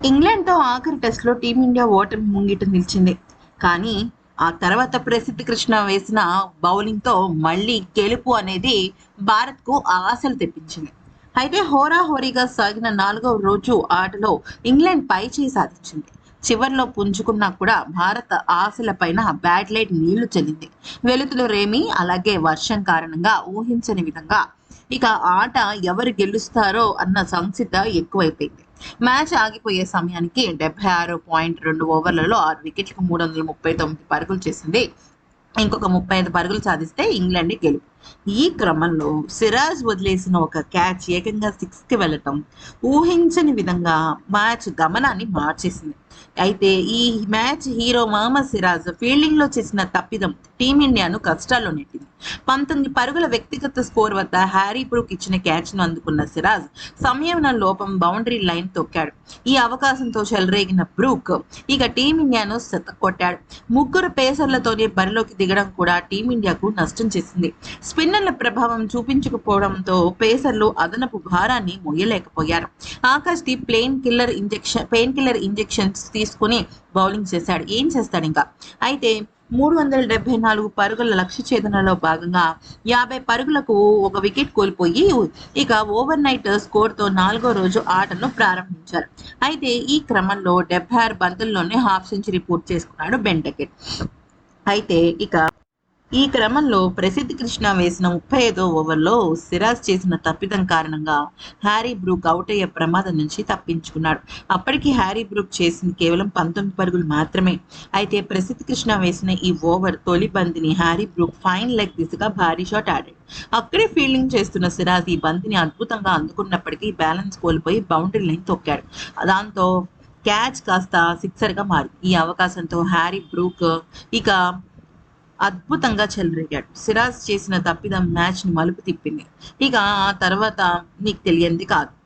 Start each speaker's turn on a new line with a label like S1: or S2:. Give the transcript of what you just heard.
S1: ఇంగ్లాండ్తో ఆఖరి టెస్ట్లో టీమిండియా ఓటమి ముంగిట నిలిచింది. కానీ ఆ తర్వాత ప్రసిద్ధి కృష్ణ వేసిన బౌలింగ్తో మళ్ళీ గెలుపు అనేది భారత్కు ఆశలు తెప్పించింది. అయితే హోరాహోరీగా సాగిన నాలుగవ రోజు ఆటలో ఇంగ్లాండ్ పై చేయి సాధించింది. చివర్లో పుంజుకున్నా కూడా భారత ఆశల పైన బ్యాట్ లైట్ నీళ్ళు చెల్లింది. వెలుతులు రేమి అలాగే వర్షం కారణంగా ఊహించని విధంగా ఇక ఆట ఎవరు గెలుస్తారో అన్న సంసిద్ధ ఎక్కువైపోయింది. మ్యాచ్ ఆగిపోయే సమయానికి డెబ్బై ఆరు పాయింట్ రెండు ఓవర్లలో ఆరు వికెట్లకు మూడు వందల ముప్పై తొమ్మిది పరుగులు చేసింది. ఇంకొక ముప్పై ఐదు పరుగులు సాధిస్తే ఇంగ్లాండ్ గెలుపు. ఈ క్రమంలో సిరాజ్ వదిలేసిన ఒక క్యాచ్ ఏకంగా సిక్స్కి వెళ్ళటం ఊహించని విధంగా మ్యాచ్ గమనాన్ని మార్చేసింది. అయితే ఈ మ్యాచ్ హీరో మహమ్మద్ సిరాజ్ ఫీల్డింగ్లో చేసిన తప్పిదం టీమిండియాను కష్టాల్లో నెట్టింది. పంతొమ్మిది పరుగుల వ్యక్తిగత స్కోర్ వద్ద హ్యారీ బ్రూక్ ఇచ్చిన క్యాచ్ను అందుకున్న సిరాజ్ సంయమన లోపం బౌండరీ లైన్ తొక్కాడు. ఈ అవకాశంతో చెలరేగిన బ్రూక్ ఇక టీమిండియాను కొట్టాడు ముగ్గురు పేసర్లతోనే బరిలోకి దిగడం కూడా టీమిండియాకు నష్టం చేసింది. స్పిన్నర్ల ప్రభావం చూపించకపోవడంతో పేసర్లు అదనపు భారాన్ని మొయ్యలేకపోయారు Akash Deep plain killer injection pain killer injections తీసుకుని బౌలింగ్ చేశాడు. ఏం చేస్తాడు ఇంకా? అయితే మూడు వందల డెబ్బై నాలుగు పరుగుల లక్ష్య ఛేదనలో భాగంగా యాభై పరుగులకు ఒక వికెట్ కోల్పోయి ఇక ఓవర్ నైట్ స్కోర్తో నాలుగో రోజు ఆటను ప్రారంభించారు. అయితే ఈ క్రమంలో డెబ్బై ఆరు బంతుల్లోనే హాఫ్ సెంచరీ పూర్తి చేసుకున్నాడు బెంటకెట్ అయితే ఇక ఈ క్రమంలో ప్రసిద్ధి కృష్ణ వేసిన ముప్పై ఐదో ఓవర్లో సిరాజ్ చేసిన తప్పిదం కారణంగా హ్యారీ బ్రూక్ అవుట్ అయ్యే ప్రమాదం నుంచి తప్పించుకున్నాడు. అప్పటికి హ్యారీ బ్రూక్ చేసింది కేవలం పంతొమ్మిది పరుగులు మాత్రమే. అయితే ప్రసిద్ధి కృష్ణ వేసిన ఈ ఓవర్ తొలి బంతిని హ్యారీ బ్రూక్ ఫైన్ లెగ్ దిశగా భారీ షాట్ ఆడాడు. అక్కడే ఫీల్డింగ్ చేస్తున్న సిరాజ్ ఈ బంతిని అద్భుతంగా అందుకున్నప్పటికీ బ్యాలెన్స్ కోల్పోయి బౌండరీ లైన్ తొక్కాడు. దాంతో క్యాచ్ కాస్త సిక్సర్గా మారింది. ఈ అవకాశంతో హ్యారీ బ్రూక్ ఇక అద్భుతంగా చెలరేగాడు. సిరాజ్ చేసిన తప్పిదం మ్యాచ్ను మలుపు తిప్పింది. ఇక ఆ తర్వాత నీకు తెలియంది కాదు.